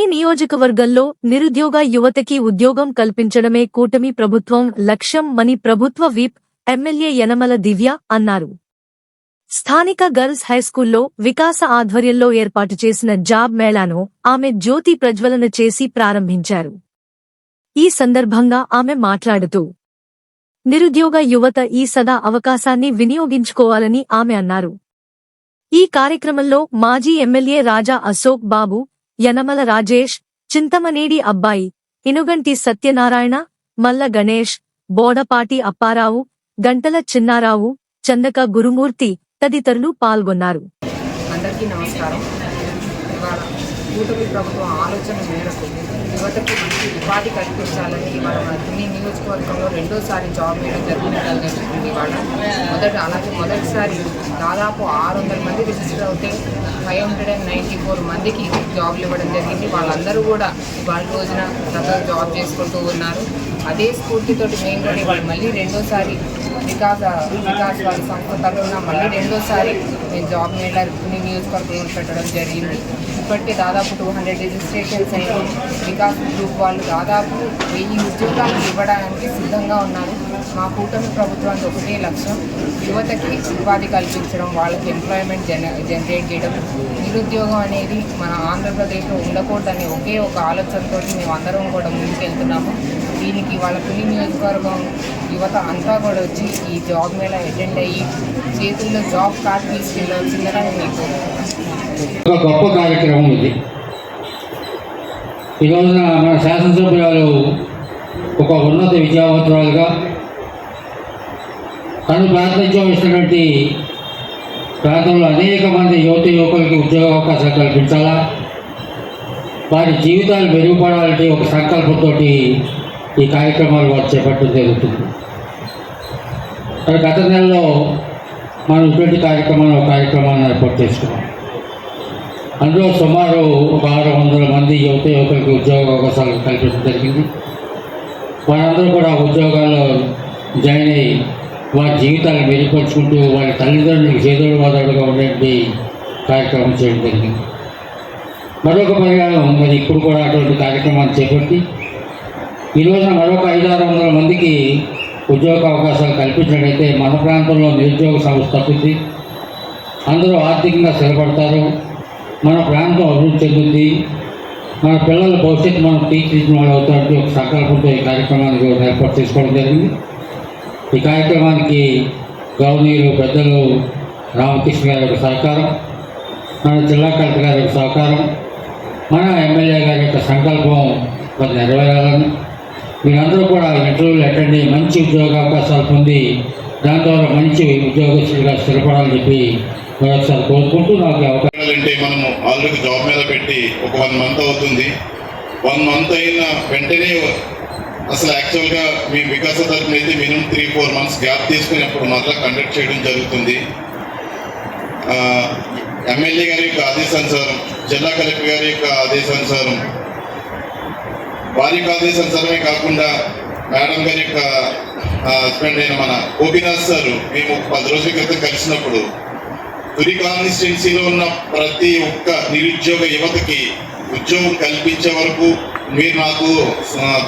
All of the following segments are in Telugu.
అన్ని నియోజకవర్గంలో నిరుద్యోగ యువతకి ఉద్యోగం కల్పించడమే కూటమి ప్రభుత్వం లక్ష్యం మని ప్రభుత్వ విప్ ఎమ్మెల్యే యనమల దివ్య అన్నారు. స్థానిక గర్ల్స్ హైస్కూల్లో వికాస ఆధ్వర్యంలో ఏర్పాటు చేసిన జాబ్ మేళాను ఆమె జ్యోతి ప్రజ్వలన చేసి ప్రారంభించారు. ఈ సందర్భంగా ఆమె మాట్లాడుతూ నిరుద్యోగ యువత ఈ సదా అవకాశాన్ని వినియోగించుకోవాలని ఆమె అన్నారు. ఈ కార్యక్రమంలో మాజీ ఎమ్మెల్యే రాజా అశోక్ బాబు యనమల రాజేష్ చింతమనేడి అబ్బాయి ఇనుగంటి సత్యనారాయణ మల్ల గణేష్ బోడపాటి అప్పారావు గంటల చిన్నారావు చందక గురుమూర్తి తదితరులు పాల్గొన్నారు. అందరికీ నమస్కారం. ఇవాళ కూటమి ప్రభుత్వం ఆలోచన మేరకు యువతకు మంచి ఉపాధి కల్పించాలని ఇవాళ మన తుని నియోజకవర్గంలో రెండోసారి జాబ్ వేయడం జరుగుతుంది ఇవాళ. మొదట అలాగే మొదటిసారి దాదాపు ఆరు వందల మంది రిజిస్టర్ అవుతే five hundred and ninety four మందికి జాబ్లు ఇవ్వడం జరిగింది. వాళ్ళందరూ కూడా ఇవాళ రోజున చక్కగా జాబ్ చేసుకుంటూ ఉన్నారు. అదే స్ఫూర్తితోటి మేము కూడా ఇవాళ మళ్ళీ రెండోసారి వికాస వికాస్ వారి సంస్థ తరఫున మళ్ళీ రెండోసారి నేను జాబ్ మేళా నియోజకవర్గంలో పెట్టడం జరిగింది. ఇప్పటికే దాదాపు టూ హండ్రెడ్ రిజిస్ట్రేషన్స్ అయ్యాయి. వికాస్ గ్రూప్ వాళ్ళు దాదాపు వెయ్యి ఉద్యోగాలు ఇవ్వడానికి సిద్ధంగా ఉన్నారు. మా కూటమి ప్రభుత్వానికి ఒకటే లక్ష్యం యువతకి ఉపాధి కల్పించడం వాళ్ళకి ఎంప్లాయ్మెంట్ జన జనరేట్ చేయడం. నిరుద్యోగం అనేది మన ఆంధ్రప్రదేశ్లో ఉండకూడదనే ఒకే ఒక ఆలోచనతో మేము అందరం కూడా ముందుకెళ్తున్నాము. దీనికి వాళ్ళ పులి నియోజకవర్గం యువత అంతా కూడా వచ్చి ఈ జాబ్ మేళ అటెండ్ అయ్యి చేతుల్లో జాబ్ కార్డ్ తీసుకెళ్ళవలసిందని మీకు ఒక గొప్ప కార్యక్రమం ఇది. ఈ రోజున మన శాసనసభ్యురాలు ఒక ఉన్నత విద్యావంతురాలుగా తను ప్రాతినిధ్యం ప్రాంతంలో అనేక మంది యువత యువకులకి ఉద్యోగ అవకాశాలు కల్పించాలా? వారి జీవితాలు మెరుగుపడాలంటే ఒక సంకల్పంతో ఈ కార్యక్రమాలు వారు చేపట్టడం జరుగుతుంది. మరి గత నెలలో మనం ఇటువంటి కార్యక్రమాలు ఒక కార్యక్రమాన్ని ఏర్పాటు చేసుకున్నాం. అందులో సుమారు ఒక ఆరు వందల మంది యువత యువకులకు ఉద్యోగ అవకాశాలు కల్పించడం జరిగింది. వారందరూ కూడా ఉద్యోగాల్లో జాయిన్ అయ్యి వారి జీవితాలను మెరుగుపరుచుకుంటూ వారి తల్లిదండ్రులకు చేదోడు వాదోడుగా ఉండేటువంటి కార్యక్రమం చేయడం జరిగింది. మరొక పరిణామం మరి ఇప్పుడు కూడా అటువంటి కార్యక్రమాన్ని చేపట్టి ఈ రోజున మరొక ఐదారు వందల మందికి ఉద్యోగ అవకాశాలు కల్పించినట్లయితే మన ప్రాంతంలో నిరుద్యోగ సమస్య తప్పుద్ది అందరూ ఆర్థికంగా స్థిరపడతారు. మన ప్రాంతం అభివృద్ధి చెందుతుంది మన పిల్లల భవిష్యత్తు మనం తీర్చిదిద్దిన వాళ్ళు అవుతారంటే ఒక సంకల్పంతో ఈ కార్యక్రమానికి ఏర్పాటు చేసుకోవడం జరిగింది. ఈ కార్యక్రమానికి గవర్నీయులు పెద్దలు రామకృష్ణ గారి యొక్క సహకారం మన జిల్లా కలెక్టర్ గారి యొక్క సహకారం మన ఎమ్మెల్యే గారి యొక్క సంకల్పం కొంత నెరవేరాలని. మీరందరూ కూడా ఇంటర్వ్యూలు అటెండ్ అయ్యి మంచి ఉద్యోగ అవకాశాలు పొంది దాని ద్వారా మంచి ఉద్యోగస్తులుగా స్థిరపడాలని చెప్పి మరొకసారి కోరుకుంటూ నాకు ఈ అవకాశం అంటే మనము ఆల్రెడీ జాబ్ మీద పెట్టి ఒక వన్ మంత్ అవుతుంది. వన్ మంత్ అయిన వెంటనే అసలు యాక్చువల్గా మీ వికాస తరఫున అయితే minimum three four months gap తీసుకుని అప్పుడు మరలా కండక్ట్ చేయడం జరుగుతుంది. ఎమ్మెల్యే గారి యొక్క ఆదేశానుసారం జిల్లా కలెక్టర్ గారి యొక్క ఆదేశానుసారం వారి యొక్క ఆదేశానుసారమే కాకుండా మేడం గారి యొక్క హస్బెండ్ అయిన మన గోపీనాథ్ సార్ మేము పది రోజుల క్రితం కలిసినప్పుడు తొలి కాన్స్టిట్యున్సీలో ఉన్న ప్రతి ఒక్క నిరుద్యోగ యువతకి ఉద్యోగం కల్పించే వరకు మీరు నాకు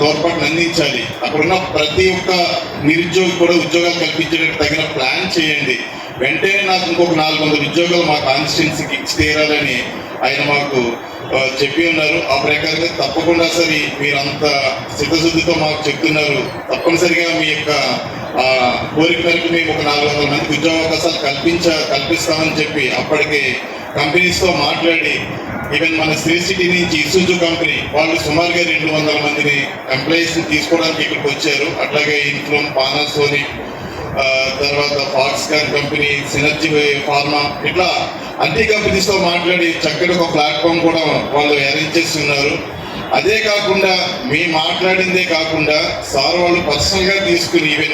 తోడ్పాటును అందించాలి. అక్కడున్న ప్రతి ఒక్క నిరుద్యోగి కూడా ఉద్యోగాలు కల్పించడానికి తగిన ప్లాన్ చేయండి. వెంటనే నాకు ఇంకొక నాలుగు వందల ఉద్యోగాలు మా కాన్స్టిట్యున్సీకి ఇచ్చి తీరాలని ఆయన మాకు చెప్పి ఉన్నారు. ఆ ప్రకారంగా తప్పకుండా సరే మీరు అంత చిత్తశుద్ధితో మాకు చెప్తున్నారు. తప్పనిసరిగా మీ యొక్క ఆ, కోరిక మేరకు మేము ఒక నాలుగు వందల మందికి ఉద్యోగ అవకాశాలు కల్పించ కల్పిస్తామని చెప్పి అప్పటికి కంపెనీస్తో మాట్లాడి ఈవెన్ మన శ్రీ సిటీ నుంచి ఇసుజు కంపెనీ వాళ్ళు సుమారుగా రెండు వందల మందిని ఎంప్లాయీస్ తీసుకోవడానికి ఇక్కడికి వచ్చారు. అట్లాగే ఇంట్లో పానాసోనిక్ తర్వాత ఫాక్స్కాన్ కంపెనీ సినర్జీ ఫార్మా ఇట్లా అన్ని కంపెనీస్తో మాట్లాడి చక్కటి ఒక ప్లాట్ఫామ్ కూడా వాళ్ళు అరేంజ్ చేసి ఉన్నారు. అదే కాకుండా మేము మాట్లాడిందే కాకుండా సార్ వాళ్ళు పర్సనల్గా తీసుకుని ఈవెంట్